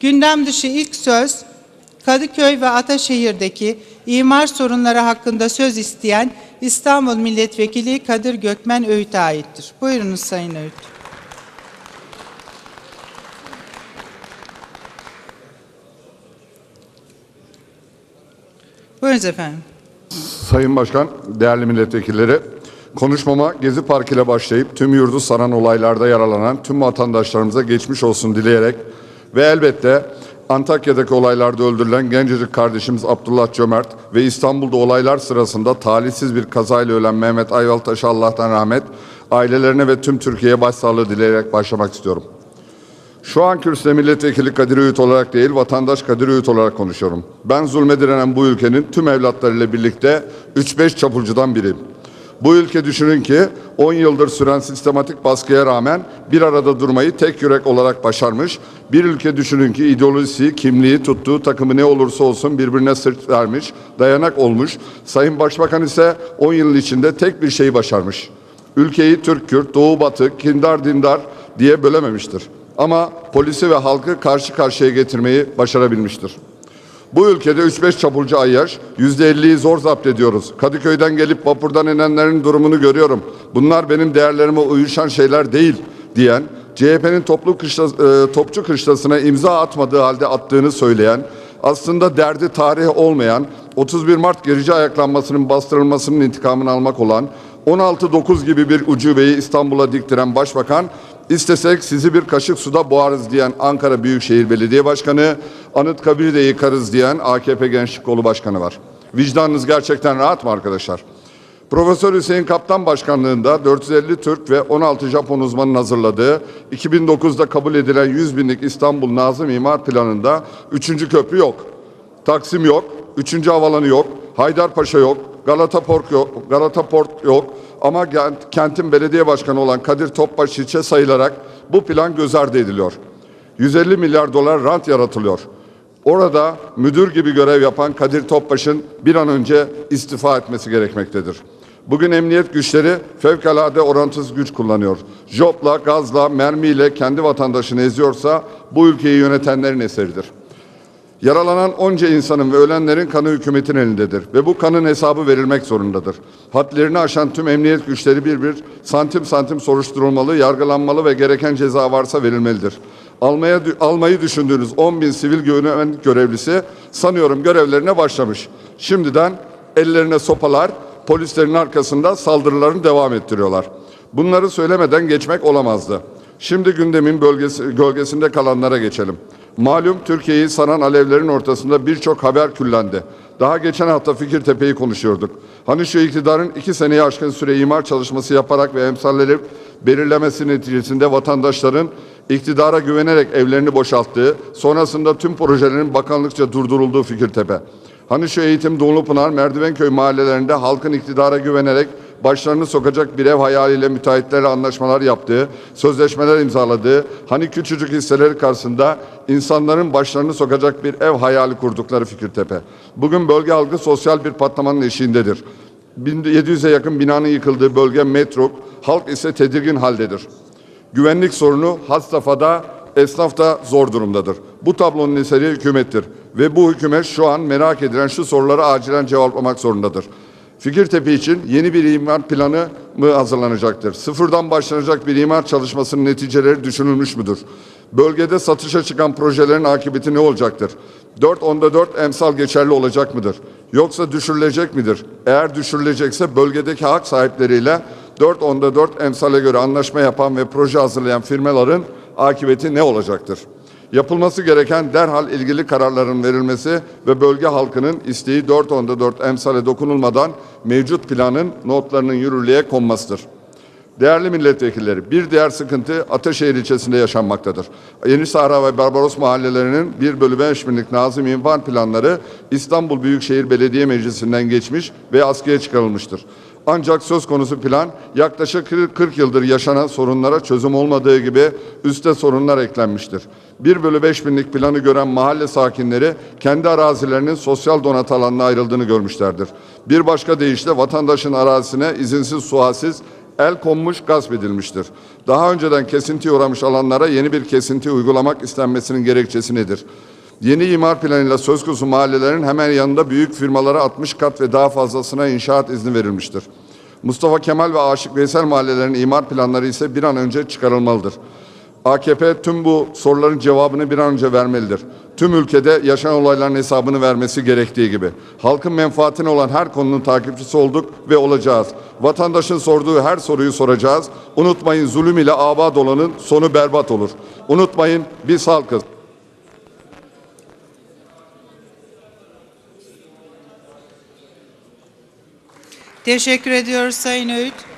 Gündem dışı ilk söz Kadıköy ve Ataşehir'deki imar sorunları hakkında söz isteyen İstanbul Milletvekili Kadir Gökmen Öğüt'e aittir. Buyurunuz Sayın Öğüt. Buyurunuz efendim. Sayın Başkan, değerli milletvekilleri, konuşmama Gezi Parkı ile başlayıp tüm yurdu saran olaylarda yaralanan tüm vatandaşlarımıza geçmiş olsun dileyerek ve elbette Antakya'daki olaylarda öldürülen gencecik kardeşimiz Abdullah Cömert ve İstanbul'da olaylar sırasında talihsiz bir kazayla ölen Mehmet Ayvaltaş'a Allah'tan rahmet, ailelerine ve tüm Türkiye'ye başsağlığı dileyerek başlamak istiyorum. Şu an kürsüde milletvekili Kadir Öğüt olarak değil, vatandaş Kadir Öğüt olarak konuşuyorum. Ben zulme direnen bu ülkenin tüm evlatlarıyla birlikte 3-5 çapulcudan biriyim. Bu ülke düşünün ki 10 yıldır süren sistematik baskıya rağmen bir arada durmayı tek yürek olarak başarmış. Bir ülke düşünün ki ideolojisi, kimliği, tuttuğu takımı ne olursa olsun birbirine sırt vermiş, dayanak olmuş. Sayın Başbakan ise 10 yıl içinde tek bir şeyi başarmış. Ülkeyi Türk, Kürt, Doğu, Batı, kindar, dindar diye bölememiştir. Ama polisi ve halkı karşı karşıya getirmeyi başarabilmiştir. Bu ülkede 3-5 çapulcu ayyaş, %50'yi zor zapt ediyoruz. Kadıköy'den gelip vapurdan inenlerin durumunu görüyorum. Bunlar benim değerlerime uyuşan şeyler değil diyen, CHP'nin toplu kışla, e, topçu kışlasına imza atmadığı halde attığını söyleyen, aslında derdi tarih olmayan, 31 Mart gerici ayaklanmasının bastırılmasının intikamını almak olan, 16-9 gibi bir ucubeyi İstanbul'a diktiren başbakan, İstesek sizi bir kaşık suda boğarız diyen Ankara Büyükşehir Belediye Başkanı, Anıtkabir'i de yıkarız diyen AKP Gençlik Kolu Başkanı var. Vicdanınız gerçekten rahat mı arkadaşlar? Profesör Hüseyin Kaptan Başkanlığında 450 Türk ve 16 Japon uzmanın hazırladığı 2009'da kabul edilen 100 binlik İstanbul Nazım İmar Planı'nda 3. köprü yok. Taksim yok, 3. havalanı yok, Haydarpaşa yok, Galata Port yok, Galata Port yok. Ama kent- kentin belediye başkanı olan Kadir Topbaş ilçe sayılarak bu plan göz ardı ediliyor. 150 milyar dolar rant yaratılıyor. Orada müdür gibi görev yapan Kadir Topbaş'ın bir an önce istifa etmesi gerekmektedir. Bugün emniyet güçleri fevkalade orantısız güç kullanıyor. Jopla, gazla, mermiyle kendi vatandaşını eziyorsa bu ülkeyi yönetenlerin eseridir. Yaralanan onca insanın ve ölenlerin kanı hükümetin elindedir ve bu kanın hesabı verilmek zorundadır. Hadlerini aşan tüm emniyet güçleri bir bir santim santim soruşturulmalı, yargılanmalı ve gereken ceza varsa verilmelidir. Almaya almayı düşündüğünüz 10 bin sivil güvenlik görevlisi sanıyorum görevlerine başlamış. Şimdiden ellerine sopalar, polislerin arkasında saldırılarını devam ettiriyorlar. Bunları söylemeden geçmek olamazdı. Şimdi gündemin bölgesi, gölgesinde kalanlara geçelim. Malum Türkiye'yi saran alevlerin ortasında birçok haber küllendi. Daha geçen hafta Fikirtepe'yi konuşuyorduk. Hani şu iktidarın iki seneye aşkın süre imar çalışması yaparak ve emsalleri belirlemesi neticesinde vatandaşların iktidara güvenerek evlerini boşalttığı, sonrasında tüm projelerin bakanlıkça durdurulduğu Fikirtepe. Hani şu eğitim Doğulupınar, Merdivenköy mahallelerinde halkın iktidara güvenerek başlarını sokacak bir ev hayaliyle müteahhitlerle anlaşmalar yaptığı, sözleşmeler imzaladığı, hani küçücük hisseleri karşısında insanların başlarını sokacak bir ev hayali kurdukları Fikirtepe. Bugün bölge halkı sosyal bir patlamanın eşiğindedir. 1700'e yakın binanın yıkıldığı bölge metruk, halk ise tedirgin haldedir. Güvenlik sorunu had safhada, esnaf da zor durumdadır. Bu tablonun eseri hükümettir. Ve bu hükümet şu an merak edilen şu soruları acilen cevaplamak zorundadır. Fikirtepe için yeni bir imar planı mı hazırlanacaktır? Sıfırdan başlanacak bir imar çalışmasının neticeleri düşünülmüş müdür? Bölgede satışa çıkan projelerin akıbeti ne olacaktır? 4 onda 4 emsal geçerli olacak mıdır? Yoksa düşürülecek midir? Eğer düşürülecekse bölgedeki hak sahipleriyle 4 onda 4 emsale göre anlaşma yapan ve proje hazırlayan firmaların akıbeti ne olacaktır? Yapılması gereken derhal ilgili kararların verilmesi ve bölge halkının isteği 4 onda 4 emsale dokunulmadan mevcut planın notlarının yürürlüğe konmasıdır. Değerli milletvekilleri, bir diğer sıkıntı Ataşehir ilçesinde yaşanmaktadır. Yeni Sahra ve Barbaros mahallelerinin 1 bölü 5 binlik Nazım İmar planları İstanbul Büyükşehir Belediye Meclisi'nden geçmiş ve askıya çıkarılmıştır. Ancak söz konusu plan yaklaşık 40 yıldır yaşanan sorunlara çözüm olmadığı gibi üste sorunlar eklenmiştir. 1 bölü 5 binlik planı gören mahalle sakinleri kendi arazilerinin sosyal donat alanına ayrıldığını görmüşlerdir. Bir başka deyişle vatandaşın arazisine izinsiz sualsiz el konmuş, gasp edilmiştir. Daha önceden kesintiye uğramış alanlara yeni bir kesinti uygulamak istenmesinin gerekçesi nedir? Yeni imar planıyla söz konusu mahallelerin hemen yanında büyük firmalara 60 kat ve daha fazlasına inşaat izni verilmiştir. Mustafa Kemal ve Aşık Veysel mahallelerinin imar planları ise bir an önce çıkarılmalıdır. AKP tüm bu soruların cevabını bir an önce vermelidir. Tüm ülkede yaşanan olayların hesabını vermesi gerektiği gibi. Halkın menfaatine olan her konunun takipçisi olduk ve olacağız. Vatandaşın sorduğu her soruyu soracağız. Unutmayın zulüm ile abad olanın sonu berbat olur. Unutmayın biz halkız. Teşekkür ediyoruz Sayın Öğüt.